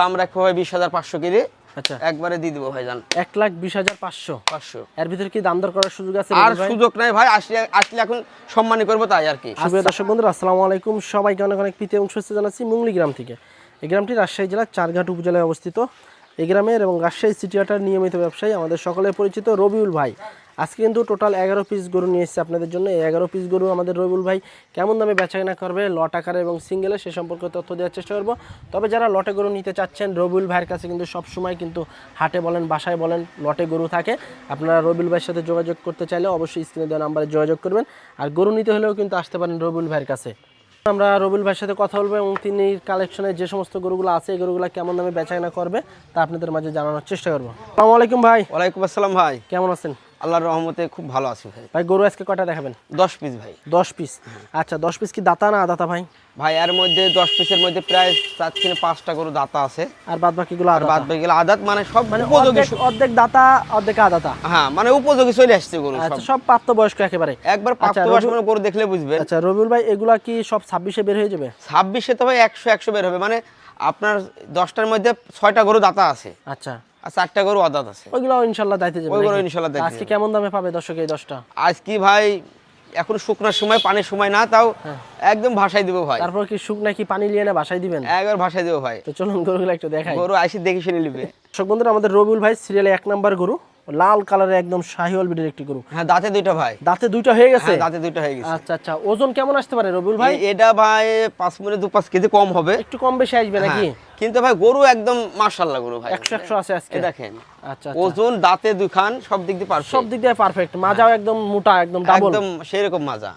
দাম রাখব ভাই বিশ হাজার পাঁচশো কেজি। আচ্ছা। একবারে দিয়ে দিবো এক লাখ বিশ হাজার পাঁচশো। পাঁচশো। এর ভিতরে কি দাম দর করার সুযোগ আছে আর সুযোগ নাই ভাই আসলে আসলে এখন সম্মানী করব তাই আর কি। দর্শক বন্ধুরা আসসালামু আলাইকুম। সবাইকে অনেক অনেক প্রীতি এবং শুভেচ্ছা জানাচ্ছি গ্রাম থেকে। এই গ্রামটি রাজশাহী জেলার চারঘাট উপজেলায় অবস্থিত। এই গ্রামের এবং রাজশাহী সিটি হাটার নিয়মিত ব্যবসায়ী আমাদের সকলে পরিচিত রবিউল ভাই। আজকে কিন্তু টোটাল এগারো পিস গরু নিয়ে এসেছে আপনাদের জন্য। এই এগারো পিস গরু আমাদের রবিউল ভাই কেমন দামে বেচাকেনা করবে লট আকারে এবং সিঙ্গেলে সে সম্পর্কে তথ্য দেওয়ার চেষ্টা করব। তবে যারা লটে গরু নিতে চাচ্ছেন রবিউল ভাইয়ের কাছে কিন্তু সব সময় কিন্তু হাটে বলেন বাসায় বলেন লটে গরু থাকে। আপনারা রবিউল ভাইয়ের সাথে যোগাযোগ করতে চাইলে অবশ্যই স্ক্রিনে দেওয়া নাম্বারে যোগাযোগ করবেন। আর গরু নিতে হলেও কিন্তু আসতে পারেন রবিউল ভাইয়ের কাছে। আমরা রবিউল ভাইয়ের সাথে কথা বলব এবং তিনি কালেকশনে যে সমস্ত গরুগুলো আছে এই গরুগুলো কেমন দামে বেচাকেনা করবে তা আপনাদের মাঝে জানানোর চেষ্টা করব। আসসালামু আলাইকুম ভাই। ওয়ালাইকুম আসসালাম ভাই। কেমন আছেন? আল্লাহর রহমতে খুব ভালো আছি ভাই। ভাই গরু আজকে কটা দেখাবেন? দশ পিস ভাই। দশ পিস আচ্ছা দশ পিস কি দাতা না আদাতা ভাই? ভাই এর মধ্যে দশ পিসের মধ্যে প্রায় চার থেকে পাঁচটা গরু দাতা আছে। আর বাদ বাকিগুলো আর বাদ আদাতা? বাকি গেলে আদাত মানে সব মানে উপযোগী অর্ধেক দাতা অর্ধেক আদাতা? হ্যাঁ মানে উপযোগী চলে আসছে গরু সব আচ্ছা সব। প্রাপ্তবয়স্ক একেবারে। একবার আচ্ছা, রবি- মানে গরু দেখলে বুঝবেন আচ্ছা রবিউল ভাই এগুলা কি সব ছাব্বিশে বের হয়ে যাবে? ছাব্বিশে তো ভাই একশো একশো বের হবে। মানে আপনার দশটার মধ্যে ছয়টা গরু দাতা আছে। আচ্ছা। আর চারটা গরু আদাত আছে। ওইগুলো ইনশাল্লাহ দাইতে যাবে ওইগুলো ইনশাল্লাহ দাইতে আজকে কেমন দামে পাবে দর্শক এই দশটা? আজ কি ভাই এখন শুকনার সময় পানির সময় না তাও হ্যাঁ। একদম ভাষায় দেবো ভাই। তারপর কি শুকনা নাকি পানি নিয়ে না বাসায় দিবেন? একবার ভাষায় দেবো ভাই। তো চলুন গরুগুলো একটু দেখাই। গরু আইসি দেখে শুনে নিবে। দর্শক বন্ধুরা আমাদের রবিউল ভাই সিরিয়ালে এক নাম্বার গরু। লাল কালারের একদম শাহিওয়াল বিডের একটি গরু। হ্যাঁ দাঁতে দুইটা ভাই। দাঁতে দুইটা হয়ে গেছে? হ্যাঁ দাঁতে দুইটা হয়ে গেছে। আচ্ছা আচ্ছা ওজন কেমন আসতে পারে রবিউল ভাই? এটা ভাই পাঁচ মিনিট দু পাঁচ কেজি কম হবে। একটু কম বেশি আসবে নাকি? হ্যাঁ, কিন্তু ভাই গরু একদম মার্শাল্লাহ গরু ভাই। একশো একশো আছে আজকে। দেখেন আচ্ছা আচ্ছা। ওজন দাঁতে দুখান সব দিক দিয়ে পারফেক্ট সব দিক দিয়ে পারফেক্ট মাজাও একদম মোটা একদম ডাবল একদম সেরকম মাজা।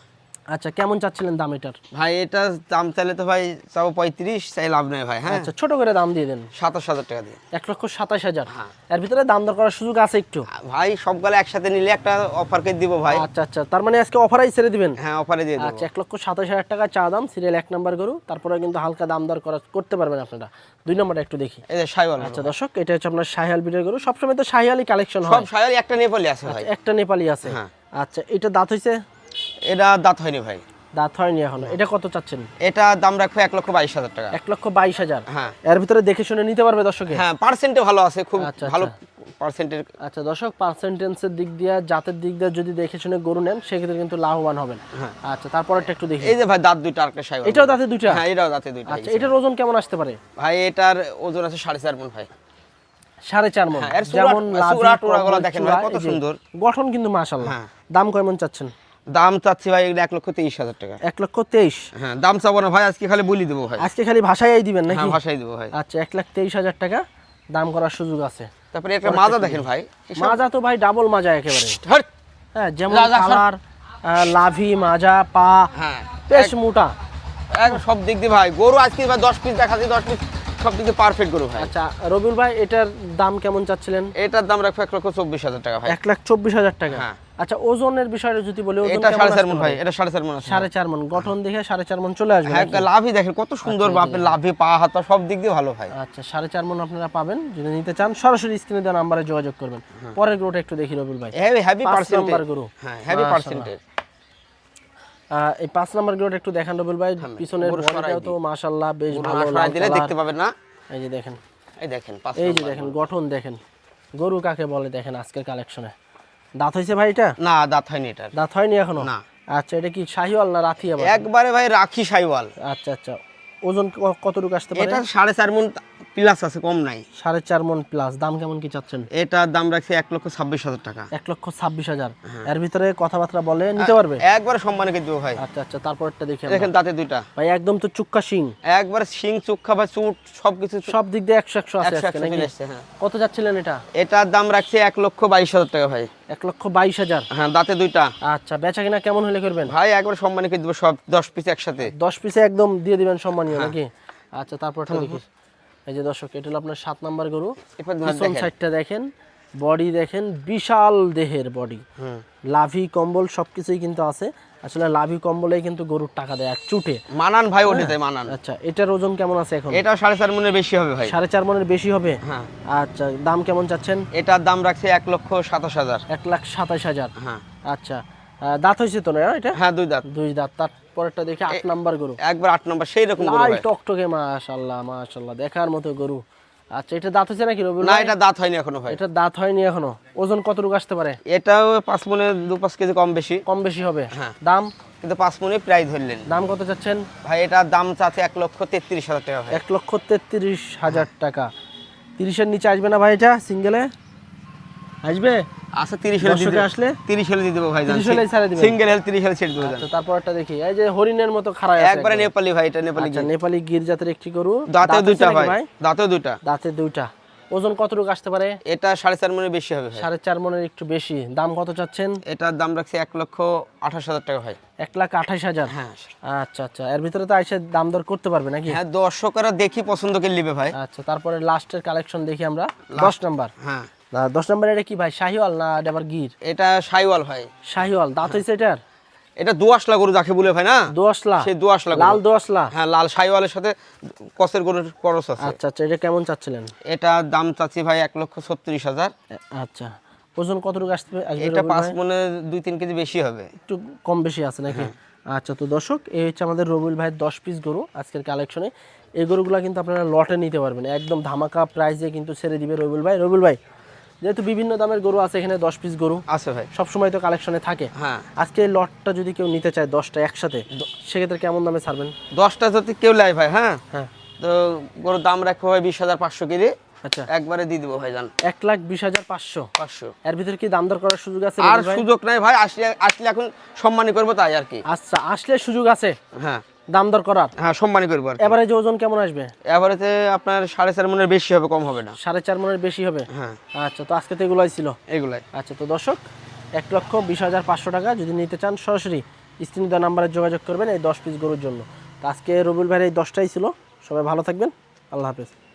আচ্ছা কেমন চাচ্ছিলেন দাম এটার? ভাই এটা দাম চাইলে তো ভাই চাও পঁয়ত্রিশ চাই লাভ নেই ভাই হ্যাঁ। আচ্ছা ছোট করে দাম দিয়ে দেন। সাতাশ হাজার টাকা দিয়ে। এক লক্ষ সাতাশ হাজার। হ্যাঁ। এর ভিতরে দাম দর করার সুযোগ আছে একটু? ভাই সবগুলো একসাথে নিলে একটা অফার করে দিব ভাই। আচ্ছা আচ্ছা তার মানে আজকে অফারাই ছেড়ে দিবেন? হ্যাঁ অফারে দিয়ে আচ্ছা এক লক্ষ সাতাশ হাজার টাকা চা দাম সিরিয়াল এক নাম্বার গরু তারপরে কিন্তু হালকা দাম দর করা করতে পারবেন আপনারা। দুই নম্বরটা একটু দেখি। এই যে সাইওয়াল আচ্ছা দর্শক এটা হচ্ছে আপনার শাহিয়াল বিটের গরু। সবসময় তো শাহিয়ালি কালেকশন হয় সব হয়। সাইওয়াল একটা নেপালি আছে ভাই। একটা নেপালি আছে। হ্যাঁ। আচ্ছা এটা দাঁত হইছে? এটা দাঁত হয়নি ভাই। দাঁত হয়নি এখনও। এটা কত চাচ্ছেন? এটা দাম রাখব এক লক্ষ বাইশ হাজার টাকা। এক লক্ষ বাইশ হাজার? হ্যাঁ। এর ভিতরে দেখে শুনে নিতে পারবে দর্শকে? হ্যাঁ পার্সেন্টে ভালো আছে খুব আচ্ছা, ভালো আচ্ছা। পার্সেন্টের। আচ্ছা দর্শক পার্সেন্টেন্সের দিক দিয়ে জাতের দিক দিয়ে যদি দেখে শুনে গরু নেন সেক্ষেত্রে কিন্তু লাভবান হবেন হ্যাঁ। আচ্ছা একটু দেখি। এই যে ভাই দাঁত দুইটা সাইওয়াল। এটাও দাঁতে দুইটা? হ্যাঁ এটাও দাঁতে দুইটা। আচ্ছা এটার ওজন কেমন আসতে পারে? ভাই এটার ওজন আছে সাড়ে চার মন ভাই। সাড়ে চার মন। হ্যাঁ, যেমন দেখেন কত সুন্দর। গঠন কিন্তু মাশাল্লাহ হ্যাঁ। দাম কেমন চাচ্ছেন? দাম চাচ্ছি ভাই এগুলো এক লক্ষ তেইশ হাজার টাকা। এক লক্ষ তেইশ? হ্যাঁ দাম চাবো না ভাই আজকে খালি বলি দেবো ভাই। আজকে খালি ভাষায় দিবেন নাকি? হ্যাঁ ভাষাই দেবো ভাই। আচ্ছা এক লাখ তেইশ হাজার টাকা দাম করার সুযোগ আছে। তারপরে একটা মাজা দেখেন ভাই মাজা তো ভাই ডাবল মাজা একেবারে! হ্যাঁ যেমন কালার লাভি মাজা পা হ্যাঁ বেশ মোটা। এক সব দিক দিয়ে ভাই গরু আজকে ভাই দশ পিস দেখাচ্ছি দশ পিস সব দিক দিয়ে পারফেক্ট গরু ভাই। আচ্ছা রবিউল ভাই এটার দাম কেমন চাচ্ছিলেন? এটার দাম রাখব এক লক্ষ চব্বিশ হাজার টাকা ভাই। এক লাখ চব্বিশ হাজার টাকা? হ্যাঁ। আচ্ছা ওজনের যদি বলি ওজন এটা সাড়ে চার মন ভাই এটা সাড়ে চার মন সাড়ে চার মন। গঠন দেখে সাড়ে চার মন চলে আসবে হ্যাঁ লাভই দেখেন কত সুন্দর বাপের লাভে পা হাতা সব দিক দিয়ে ভালো ভাই। আচ্ছা সাড়ে চার মন আপনারা পাবেন। যদি নিতে চান সরাসরি স্ক্রিনে দেওয়া নাম্বারে যোগাযোগ করবেন। পরের গরুটা একটু দেখি রবিউল ভাই। পার্সেন্টেজ নাম্বার গরু। হ্যাঁ মাশাআল্লাহ। পার্সেন্টেজ এই পাঁচ নাম্বার গরুটা একটু দেখান রবিউল ভাই। পিছনের বডিটাও তো মাশাল্লাহ বেশ ভালো দিলে দেখতে পাবেন না? এই যে দেখেন। এই দেখেন এই যে দেখেন গঠন দেখেন। গরু কাকে বলে দেখেন আজকের কালেকশনে? দাঁত হয়েছে ভাই এটা? না দাঁত হয়নি এটার। দাঁত হয়নি এখনও? না। আচ্ছা এটা কি শাহিওয়াল না আবার? একবারে ভাই রাখি সাইওয়াল আচ্ছা আচ্ছা। ওজন কতটুকু আসতে পারে? এটা সাড়ে চার মন প্লাস আছে কম নাই। সাড়ে চার মন প্লাস দাম কেমন কি চাচ্ছেন? এটার দাম রাখছে এক লক্ষ ছাব্বিশ হাজার টাকা। এক লক্ষ ছাব্বিশ হাজার। হ্যাঁ। এর ভিতরে কথাবার্তা বলে নিতে পারবে? একবারে সম্মানে কে দেবো ভাই। আচ্ছা আচ্ছা তারপরটা দেখি দেখেন তাতে দুইটা। ভাই একদম তো চুক্কা সিং একবার শিং চুক্ষা বা চুট সবকিছু সব দিক দিয়ে একশো একশো আছে হ্যাঁ। কত যাচ্ছিলেন এটা? এটার দাম রাখছে এক লক্ষ বাইশ হাজার টাকা ভাই। এক লক্ষ বাইশ হাজার? হ্যাঁ দাঁতে দুইটা। আচ্ছা বেচা কিনা কেমন হলে করবেন? ভাই একবার সম্মানে কে দেবো সব দশ পিস একসাথে। দশ পিসে একদম দিয়ে দিবেন সম্মানীয় হ্যাঁ। নাকি? আচ্ছা তারপরটা দেখি। এই যে দর্শক এটা হলো আপনার সাত নাম্বার গরু। পিছন সাইডটা দেখেন বডি দেখেন বিশাল দেহের বডি লাভি কম্বল সবকিছুই কিন্তু আছে। আসলে লাভি কম্বলেই কিন্তু গরুর টাকা দেয় আর চুটে। মানান ভাই ওটাতে মানান। আচ্ছা এটার ওজন কেমন আছে এখন? এটাও সাড়ে চার মনের বেশি হবে ভাই। সাড়ে চার মনের বেশি হবে? হ্যাঁ। আচ্ছা দাম কেমন চাচ্ছেন? এটার দাম রাখছে এক লক্ষ সাতাশ হাজার। এক লাখ সাতাশ হাজার। হ্যাঁ। আচ্ছা দাঁত হয়েছে তো না এটা? হ্যাঁ দুই দাঁত। দুই দাঁত তারপরেরটা দেখি আট নাম্বার গরু। একবার আট নম্বর সেই রকম গরু লাল। টকটকে মাশাল্লাহ মাশাল্লাহ দেখার মতো গরু। আচ্ছা এটা দাঁত হয়েছে নাকি রবিউল না এটা দাঁত হয়নি এখনও ভাই। এটা দাঁত হয়নি এখনও। ওজন কতটুকু আসতে পারে? এটাও পাঁচ মনে দু পাঁচ কেজি কম বেশি। কম বেশি হবে। হ্যাঁ। দাম? কিন্তু পাঁচ মনে প্রায় ধরলেন। দাম কত চাচ্ছেন? ভাই এটার দাম চাচ্ছে এক লক্ষ তেত্রিশ হাজার টাকা এক লক্ষ তেত্রিশ হাজার টাকা। তিরিশের নিচে আসবে না ভাই এটা সিঙ্গেলে? আসবে? আচ্ছা তিরিশ হলে দর্শকে আসলে? তিরিশ হলে দিয়ে দেবো ভাই 30 হলেই ছেড়ে দিবেন? সিঙ্গেল হেল তিরিশ হলে ছেড়ে দেবো আচ্ছা তারপর একটা দেখি। এই যে হরিণের মতো আছে একবারে নেপালি ভাই এটা নেপালি আচ্ছা নেপালি গির জাতের একটি গরু। দাঁতে দুইটা ভাই? দাঁতে দুইটা। দাঁতে দুইটা। ওজন কতটুকু আসতে পারে? এটা সাড়ে চার মনে বেশি হবে সাড়ে চার মনের একটু বেশি। দাম কত চাচ্ছেন? এটার দাম রাখছে এক লক্ষ আঠাশ হাজার টাকা ভাই। এক লাখ আঠাশ হাজার? হ্যাঁ আচ্ছা আচ্ছা। এর ভিতরে তো আইসে দাম দর করতে পারবে নাকি? হ্যাঁ দর্শকরা দেখি পছন্দ করে নিবে ভাই। আচ্ছা তারপরে লাস্টের কালেকশন দেখি আমরা। দশ নাম্বার হ্যাঁ। না, দশ নাম্বার এটা কি ভাই শাহিওয়াল না এটা আবার গির? এটা সাইওয়াল ভাই। শাহিওয়াল দাঁত হয়েছে এটার? এটা দোয়াশলা গরু যাকে বলে ভাই না? দোয়াশলা সেই দোয়াশলা লাল দোয়াশলা? হ্যাঁ লাল সাইওয়ালের সাথে কসের গরুর করস আছে। আচ্ছা আচ্ছা এটা কেমন চাচ্ছিলেন? এটা দাম চাচ্ছি ভাই এক লক্ষ ছত্রিশ হাজার। আচ্ছা ওজন কতটুকু আসবে আসবে এটা পাঁচ? মনে দুই তিন কেজি বেশি হবে। একটু কম বেশি আছে নাকি? আচ্ছা তো দর্শক এই হচ্ছে আমাদের রবিউল ভাইয়ের দশ পিস গরু আজকের কালেকশনে এই গরুগুলো কিন্তু আপনারা লটে নিতে পারবেন একদম ধামাকা প্রাইসে কিন্তু ছেড়ে দিবে রবিউল ভাই। রবিউল ভাই যেহেতু বিভিন্ন দামের গরু আছে এখানে দশ পিস গরু। আছে ভাই। সব সময় তো কালেকশনে থাকে। হ্যাঁ। আজকে এই লটটা যদি কেউ নিতে চায় দশটা একসাথে সেক্ষেত্রে কেমন দামে ছাড়বেন? দশটা যদি কেউ লাই ভাই হ্যাঁ? হ্যাঁ। তো গরুর দাম রাখব ভাই বিশ হাজার পাঁচশো কেজি। আচ্ছা। একবারে দিয়ে দিবো ভাই জান এক লাখ বিশ হাজার পাঁচশো। পাঁচশো। এর ভিতরে কি দাম দর করার সুযোগ আছে আর সুযোগ নাই ভাই আসলে আসলে এখন সম্মানী করব তাই আর কি। আচ্ছা আসলে সুযোগ আছে। হ্যাঁ। দাম দর করার? হ্যাঁ সম্মানী করব আর এবারে যে ওজন কেমন আসবে? এবারেতে আপনার সাড়ে চার মনের বেশি হবে কম হবে না। সাড়ে চার মনের বেশি হবে? হ্যাঁ। আচ্ছা তো আজকে তো এগুলোই ছিল। এগুলাই। আচ্ছা তো দর্শক এক লক্ষ বিশ হাজার পাঁচশো টাকা যদি নিতে চান সরাসরি স্ক্রিন দেওয়া নাম্বারে যোগাযোগ করবেন এই দশ পিস গরুর জন্য। তো আজকে রবিউল ভাইয়ের এই দশটাই ছিল। সবাই ভালো থাকবেন। আল্লাহ হাফেজ।